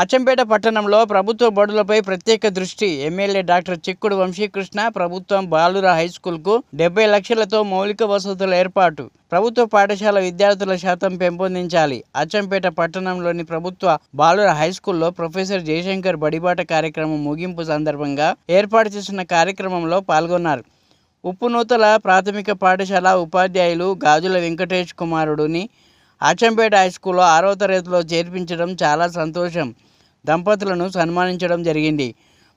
అచ్చంపేట పట్టణంలో ప్రభుత్వ బడులపై ప్రత్యేక దృష్టి. ఎమ్మెల్యే డాక్టర్ చిక్కుడు వంశీకృష్ణ ప్రభుత్వం బాలుర హై స్కూల్కు డెబ్బై లక్షలతో మౌలిక వసతుల ఏర్పాటు. ప్రభుత్వ పాఠశాల విద్యార్థుల శాతం పెంపొందించాలి. అచ్చంపేట పట్టణంలోని ప్రభుత్వ బాలుర హై స్కూల్లో ప్రొఫెసర్ జయశంకర్ బడిబాట కార్యక్రమం ముగింపు సందర్భంగా ఏర్పాటు చేసిన కార్యక్రమంలో పాల్గొన్నారు. ఉప్పునూతల ప్రాథమిక పాఠశాల ఉపాధ్యాయులు గాజుల వెంకటేష్ కుమారుడుని ఆచంపేట హై స్కూల్లో ఆరవ తరగతిలో చేర్పించడం చాలా సంతోషం. దంపతులను సన్మానించడం జరిగింది.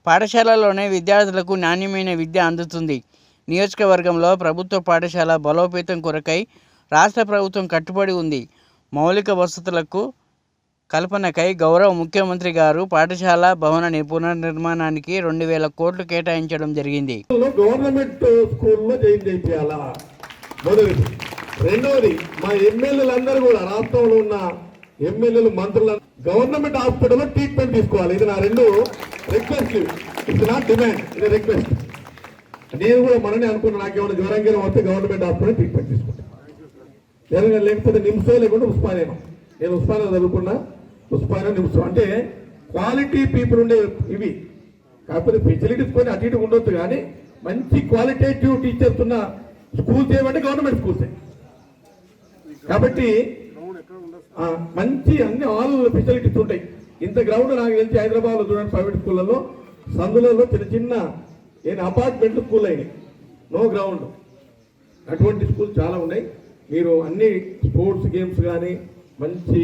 పాఠశాలలోనే విద్యార్థులకు నాణ్యమైన విద్య అందుతుంది. నియోజకవర్గంలో ప్రభుత్వ పాఠశాల బలోపేతం కొరకై రాష్ట్ర ప్రభుత్వం కట్టుబడి ఉంది. మౌలిక వసతులకు కల్పనకై గౌరవ ముఖ్యమంత్రి గారు పాఠశాల భవన పునర్నిర్మాణానికి రెండు వేల కోట్లు కేటాయించడం జరిగింది. గవర్నమెంట్ స్కూల్లో చేయించాలా? రెండవది మా ఎమ్మెల్యేలందరూ కూడా రాష్ట్రంలో ఉన్న ఎమ్మెల్యేలు మంత్రులు గవర్నమెంట్ హాస్పిటల్లో ట్రీట్మెంట్ తీసుకోవాలి. ఇది నా రెండు రిక్వెస్ట్ ఇట్స్ నాట్ డిమాండ్ ఇది రిక్వెస్ట్. నేను కూడా మననే అనుకున్నా నాకేమైనా జ్వరం గిరం వస్తే గవర్నమెంట్ హాస్పిటల్ ట్రీట్మెంట్ తీసుకుంటాను జ్వరం లేకపోతే నిమ్సో లేకుండా ఉస్మానేమో నేను ఉస్మానియా చదువుకున్నా ఉస్మానియా నిమ్సో అంటే క్వాలిటీ పీపుల్ ఉండే ఇవి. కాకపోతే ఫెసిలిటీస్ కొన్ని అటు ఇటు ఉండొచ్చు కానీ మంచి క్వాలిటేటివ్ టీచర్స్ ఉన్న స్కూల్స్ ఏమంటే గవర్నమెంట్ స్కూల్సే కాబట్టి మంచి అన్ని ఆల్ ఫెసిలిటీస్ ఉంటాయి. ఇంత గ్రౌండ్ నాకు తెలిసి హైదరాబాద్లో చూడండి ప్రైవేట్ స్కూళ్ళలో. సందులలో చిన్న చిన్న నేను అపార్ట్మెంట్ స్కూల్ అయినాయి. No ground. అటువంటి స్కూల్స్ చాలా ఉన్నాయి. మీరు అన్ని స్పోర్ట్స్ గేమ్స్ కానీ మంచి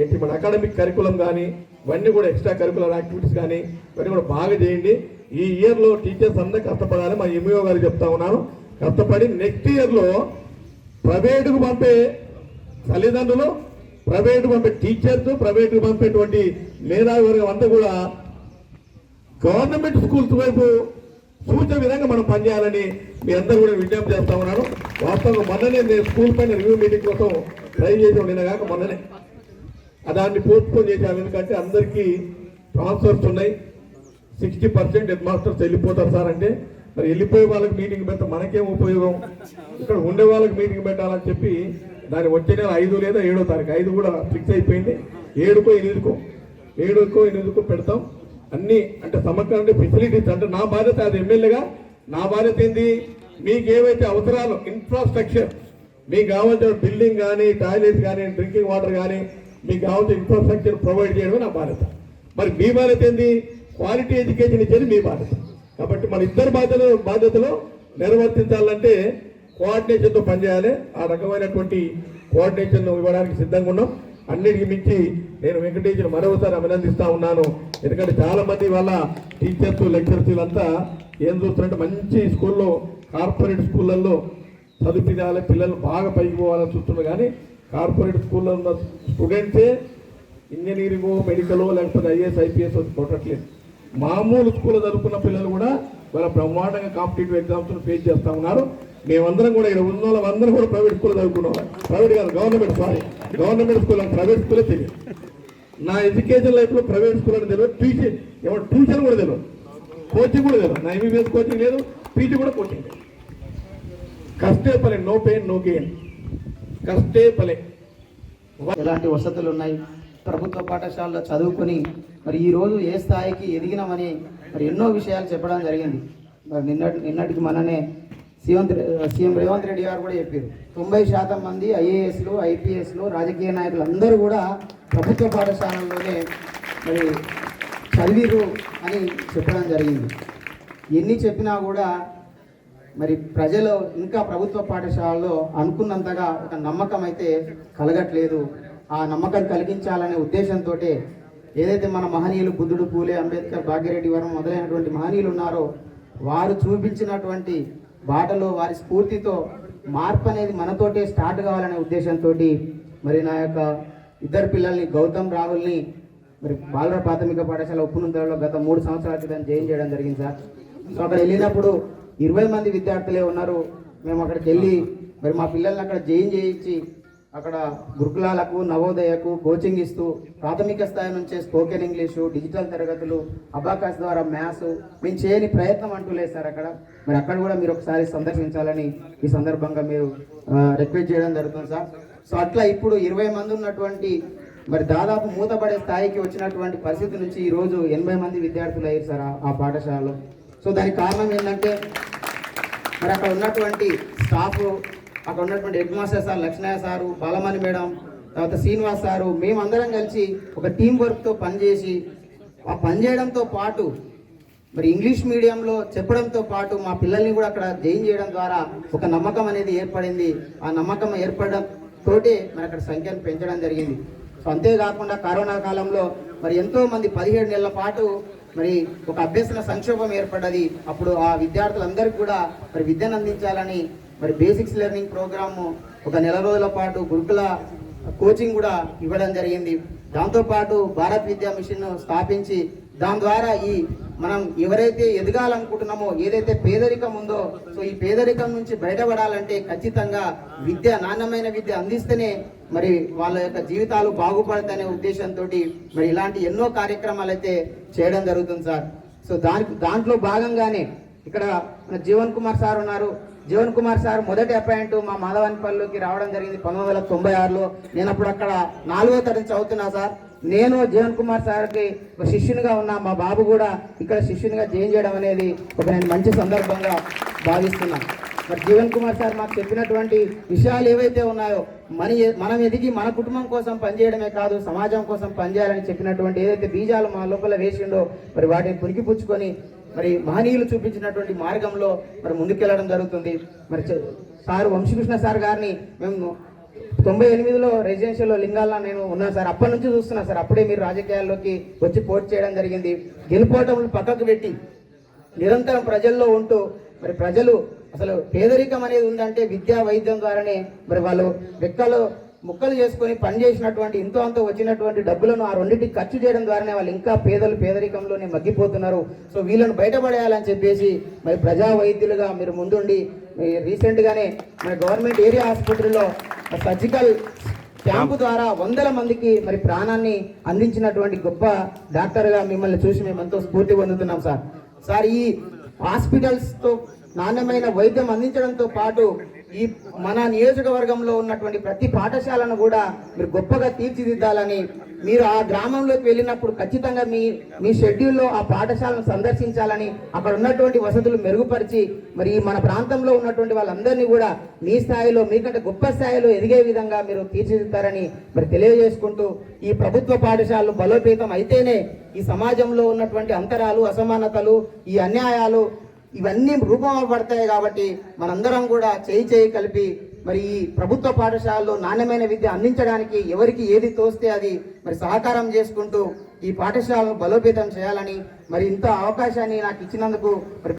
ఏంటి మన అకాడమిక్ కరికులం కానీ ఇవన్నీ కూడా ఎక్స్ట్రా కరికులర్ యాక్టివిటీస్ కానీ ఇవన్నీ కూడా బాగా చేయండి. ఈ ఇయర్లో టీచర్స్ అందరూ కష్టపడాలి. మా ఎంఈఓ గారు చెప్తా ఉన్నాను. కష్టపడి నెక్స్ట్ ఇయర్లో ప్రైవేటుకు పంపే తల్లిదండ్రులు ప్రైవేటు పంపే టీచర్స్ ప్రైవేటుకు పంపేటువంటి మేధావి వర్గం అంతా కూడా గవర్నమెంట్ స్కూల్స్ వైపు సూచన విధంగా మనం పనిచేయాలని మీ అందరూ కూడా విజ్ఞప్తి చేస్తా ఉన్నాను వాస్తవంగా మొన్ననే నేను స్కూల్ పైన రివ్యూ మీటింగ్ కోసం ట్రై చేసాం నిన్న కాక మొన్ననే. దాన్ని పోస్ట్పోన్ చేశాను చేశాము ఎందుకంటే అందరికీ ట్రాన్స్ఫర్స్ ఉన్నాయి. సిక్స్టీ పర్సెంట్ హెడ్ మాస్టర్స్ వెళ్ళిపోతారు సార్ అంటే మరి వెళ్ళిపోయే వాళ్ళకి మీటింగ్ పెడితే మనకేం ఉపయోగం? ఇక్కడ ఉండే వాళ్ళకి మీటింగ్ పెట్టాలని చెప్పి దాని వచ్చే నెల ఐదు లేదా ఏడో తారీఖు ఐదు కూడా ఫిక్స్ అయిపోయింది. ఏడుకో ఎనిమిదికో ఏడుకో ఎనిమిదికో పెడతాం. అన్ని అంటే సమగ్రంగా ఫెసిలిటీస్ అంటే నా బాధ్యత అది ఎమ్మెల్యేగా. నా బాధ్యత ఏంది? మీకు ఏవైతే అవసరాలు ఇన్ఫ్రాస్ట్రక్చర్ మీకు కావాల్సిన బిల్డింగ్ కానీ టాయిలెట్స్ కానీ డ్రింకింగ్ వాటర్ కానీ మీకు కావాల్సిన ఇన్ఫ్రాస్ట్రక్చర్ ప్రొవైడ్ చేయడమే నా బాధ్యత. మరి మీ బాధ్యత ఏంది? క్వాలిటీ ఎడ్యుకేషన్ ఇచ్చేది మీ బాధ్యత. కాబట్టి మన ఇద్దరు బాధ్యతలు బాధ్యతలు నిర్వర్తించాలంటే కోఆర్డినేషన్తో పనిచేయాలి. ఆ రకమైనటువంటి కోఆర్డినేషన్ ఇవ్వడానికి సిద్ధంగా ఉన్నాం. అన్నిటికి మించి నేను వెంకటేశ్వర మరోసారి అభినందిస్తా ఉన్నాను. ఎందుకంటే చాలామంది వాళ్ళ టీచర్స్ లెక్చర్స్ వీళ్ళంతా ఏం చూస్తున్నారంటే మంచి స్కూల్లో కార్పొరేట్ స్కూళ్ళల్లో చదివించాలి పిల్లలు బాగా పైకి పోవాలని చూస్తున్నారు. కానీ కార్పొరేట్ స్కూల్లో ఉన్న స్టూడెంట్సే ఇంజనీరింగ్ మెడికల్ లేకపోతే ఐఏఎస్ ఐపీఎస్ కొట్టట్లేదు. మామూలు స్కూల్ చదువుకున్న పిల్లలు కూడా వాళ్ళ బ్రహ్మాండంగా కాంపిటేటివ్ ఎగ్జామ్స్ ఫేస్ చేస్తా ఉన్నారు. మేమందరం కూడా ఇక్కడ ఉన్న వాళ్ళందరం కూడా ప్రైవేట్ స్కూల్లో చదువుకున్నాం. ప్రైవేట్ కాదు government sorry government school private స్కూలే తెలియదు నా ఎడ్యుకేషన్ లైఫ్లో ప్రైవేట్ స్కూల్ అని తెలియదు. ట్యూషన్ ఏమో ట్యూషన్ కూడా తెలియదు. కోచింగ్ కూడా తెలియదు. నా ఎంబీబీఎస్ కోచింగ్ లేదు. పీజీ కూడా కోచింగ్ లేదు. కష్టే పలే నో పెయిన్ నో గెయిన్ కష్టే పలే ఎలాంటి వసతులు ఉన్నాయి? ప్రభుత్వ పాఠశాలలో చదువుకొని మరి ఈరోజు ఏ స్థాయికి ఎదిగినామని మరి ఎన్నో విషయాలు చెప్పడం జరిగింది. మరి నిన్నటి నిన్నటికి మననే సీఎం సీఎం రేవంత్ రెడ్డి గారు కూడా చెప్పారు. తొంభై శాతం మంది ఐఏఎస్లు ఐపీఎస్లు రాజకీయ నాయకులు అందరూ కూడా ప్రభుత్వ పాఠశాలల్లోనే మరి చదివిరు అని చెప్పడం జరిగింది. ఎన్ని చెప్పినా కూడా మరి ప్రజలు ఇంకా ప్రభుత్వ పాఠశాలలో అనుకున్నంతగా ఒక నమ్మకం అయితే కలగట్లేదు. ఆ నమ్మకం కలిగించాలనే ఉద్దేశంతో ఏదైతే మన మహనీయులు బుద్ధుడు పూలే అంబేద్కర్ భాగ్యరెడ్డి వరం మొదలైనటువంటి మహనీయులు ఉన్నారో వారు చూపించినటువంటి బాటలో వారి స్ఫూర్తితో మార్పు అనేది మనతోటే స్టార్ట్ కావాలనే ఉద్దేశంతో మరి నా యొక్క ఇద్దరు పిల్లల్ని గౌతమ్ రాహుల్ని మరి బాలుర ప్రాథమిక పాఠశాల ఉప్పునుందలో గత మూడు సంవత్సరాల క్రితం జాయిన్ చేయడం జరిగింది సార్. సో అక్కడ వెళ్ళినప్పుడు ఇరవై మంది విద్యార్థులే ఉన్నారు. మేము అక్కడికి వెళ్ళి మరి మా పిల్లల్ని అక్కడ జాయిన్ చేయించి అక్కడ గురుకులాలకు నవోదయకు కోచింగ్ ఇస్తూ ప్రాథమిక స్థాయి నుంచే స్పోకెన్ ఇంగ్లీషు డిజిటల్ తరగతులు అబాకాస్ ద్వారా మ్యాథ్స్ మేము చేయని ప్రయత్నం అంటూ లేదు సార్ అక్కడ. మరి అక్కడ కూడా మీరు ఒకసారి సందర్శించాలని ఈ సందర్భంగా మీరు రిక్వెస్ట్ చేయడం జరుగుతుంది సార్. సో అట్లా ఇప్పుడు ఇరవై మంది ఉన్నటువంటి మరి దాదాపు మూతపడే స్థాయికి వచ్చినటువంటి పరిస్థితి నుంచి ఈరోజు ఎనభై మంది విద్యార్థులు అయ్యారు సార్ ఆ- ఆ పాఠశాలలో. సో దానికి కారణం ఏంటంటే మరి అక్కడ ఉన్నటువంటి స్టాఫ్ అక్కడ ఉన్నటువంటి head master sir Lakshmaiah sir Balamani madam తర్వాత శ్రీనివాస్ సారు మేమందరం కలిసి ఒక టీం వర్క్తో పనిచేసి ఆ పనిచేయడంతో పాటు మరి ఇంగ్లీష్ మీడియంలో చెప్పడంతో పాటు మా పిల్లల్ని కూడా అక్కడ జైన్ చేయడం ద్వారా ఒక నమ్మకం అనేది ఏర్పడింది. ఆ నమ్మకం ఏర్పడడం తోటే మరి అక్కడ సంఖ్యను పెంచడం జరిగింది. సో అంతేకాకుండా కరోనా కాలంలో మరి ఎంతో మంది పదిహేడు నెలల పాటు మరి ఒక అభ్యసన సంక్షోభం ఏర్పడ్డది. అప్పుడు ఆ విద్యార్థులందరికీ కూడా మరి విద్యను అందించాలని మరి బేసిక్స్ లెర్నింగ్ ప్రోగ్రాము ఒక నెల రోజుల పాటు గురుకుల కోచింగ్ కూడా ఇవ్వడం జరిగింది. దాంతోపాటు భారత్ విద్యా మిషన్ స్థాపించి దాని ద్వారా ఈ మనం ఎవరైతే ఎదగాలనుకుంటున్నామో ఏదైతే పేదరికం ఉందో సో ఈ పేదరికం నుంచి బయటపడాలంటే ఖచ్చితంగా విద్య నాణ్యమైన విద్య అందిస్తేనే మరి వాళ్ళ యొక్క జీవితాలు బాగుపడతాయనే ఉద్దేశంతో మరి ఇలాంటి ఎన్నో కార్యక్రమాలు అయితే చేయడం జరుగుతుంది సార్. సో దానికి దాంట్లో భాగంగానే ఇక్కడ మన జీవన్ కుమార్ సార్ ఉన్నారు. జీవన్ కుమార్ సార్ మొదటి అపాయింట్ మా మాధవానిపల్లికి రావడం జరిగింది పంతొమ్మిది వందల తొంభై ఆరులో. నేను అప్పుడు అక్కడ నాలుగో తరగతి చదువుతున్నా సార్. నేను జీవన్ కుమార్ సార్కి ఒక శిష్యునిగా ఉన్నా. మా బాబు కూడా ఇక్కడ శిష్యునిగా జాయిన్ చేయడం అనేది ఒక నేను మంచి సందర్భంగా భావిస్తున్నాను మరి జీవన్ కుమార్ సార్ మాకు చెప్పినటువంటి విషయాలు ఏవైతే ఉన్నాయో మన మనం ఎదిగి మన కుటుంబం కోసం పనిచేయడమే కాదు సమాజం కోసం పనిచేయాలని చెప్పినటువంటి ఏదైతే బీజాలు మా లోపల వేసిండో మరి వాటిని పురికిపుచ్చుకొని మరి మహనీయులు చూపించినటువంటి మార్గంలో మరి ముందుకెళ్ళడం జరుగుతుంది. మరి సార్ వంశీకృష్ణ సార్ గారిని మేము తొంభై ఎనిమిదిలో రెసిడెన్షియల్లో లింగాల నేను ఉన్నాను సార్. అప్పటి నుంచి చూస్తున్నా సార్. అప్పుడే మీరు రాజకీయాల్లోకి వచ్చి పోటీ చేయడం జరిగింది. గెలుపోవటం పక్కకు పెట్టి నిరంతరం ప్రజల్లో ఉంటూ మరి ప్రజలు అసలు పేదరికం అనేది ఉందంటే విద్యా వైద్యం ద్వారానే మరి వాళ్ళు రెక్కలు ముక్కలు చేసుకొని పనిచేసినటువంటి ఇంతో అంతో వచ్చినటువంటి డబ్బులను ఆ రెండింటికి ఖర్చు చేయడం ద్వారానే వాళ్ళు ఇంకా పేదలు పేదరికంలోనే మగ్గిపోతున్నారు. సో వీళ్ళను బయటపడేయాలని చెప్పేసి మరి ప్రజా వైద్యులుగా మీరు ముందుండి రీసెంట్గానే మన గవర్నమెంట్ ఏరియా ఆసుపత్రిలో సర్జికల్ క్యాంపు ద్వారా వందల మందికి మరి ప్రాణాన్ని అందించినటువంటి గొప్ప డాక్టర్గా మిమ్మల్ని చూసి మేము ఎంతో స్ఫూర్తి పొందుతున్నాం సార్. సార్ ఈ హాస్పిటల్స్తో నాణ్యమైన వైద్యం అందించడంతో పాటు ఈ మన నియోజకవర్గంలో ఉన్నటువంటి ప్రతి పాఠశాలను కూడా మీరు గొప్పగా తీర్చిదిద్దాలని మీరు ఆ గ్రామంలోకి వెళ్ళినప్పుడు ఖచ్చితంగా మీ మీ షెడ్యూల్లో ఆ పాఠశాలను సందర్శించాలని అక్కడ ఉన్నటువంటి వసతులు మెరుగుపరిచి మరి మన ప్రాంతంలో ఉన్నటువంటి వాళ్ళందరినీ కూడా మీ స్థాయిలో మీకంటే గొప్ప స్థాయిలో ఎదిగే విధంగా మీరు తీర్చిదిద్దారని మరి తెలియజేసుకుంటూ ఈ ప్రభుత్వ పాఠశాలలు బలోపేతం అయితేనే ఈ సమాజంలో ఉన్నటువంటి అంతరాలు అసమానతలు ఈ అన్యాయాలు ఇవన్నీ రూపపడతాయి కాబట్టి మనందరం కూడా చేయి చేయి కలిపి మరి ఈ ప్రభుత్వ పాఠశాలలో నాణ్యమైన విద్య అందించడానికి ఎవరికి ఏది తోస్తే అది మరి సహకారం చేసుకుంటూ ఈ పాఠశాలను బలోపేతం చేయాలని మరి ఇంత అవకాశాన్ని నాకు ఇచ్చినందుకు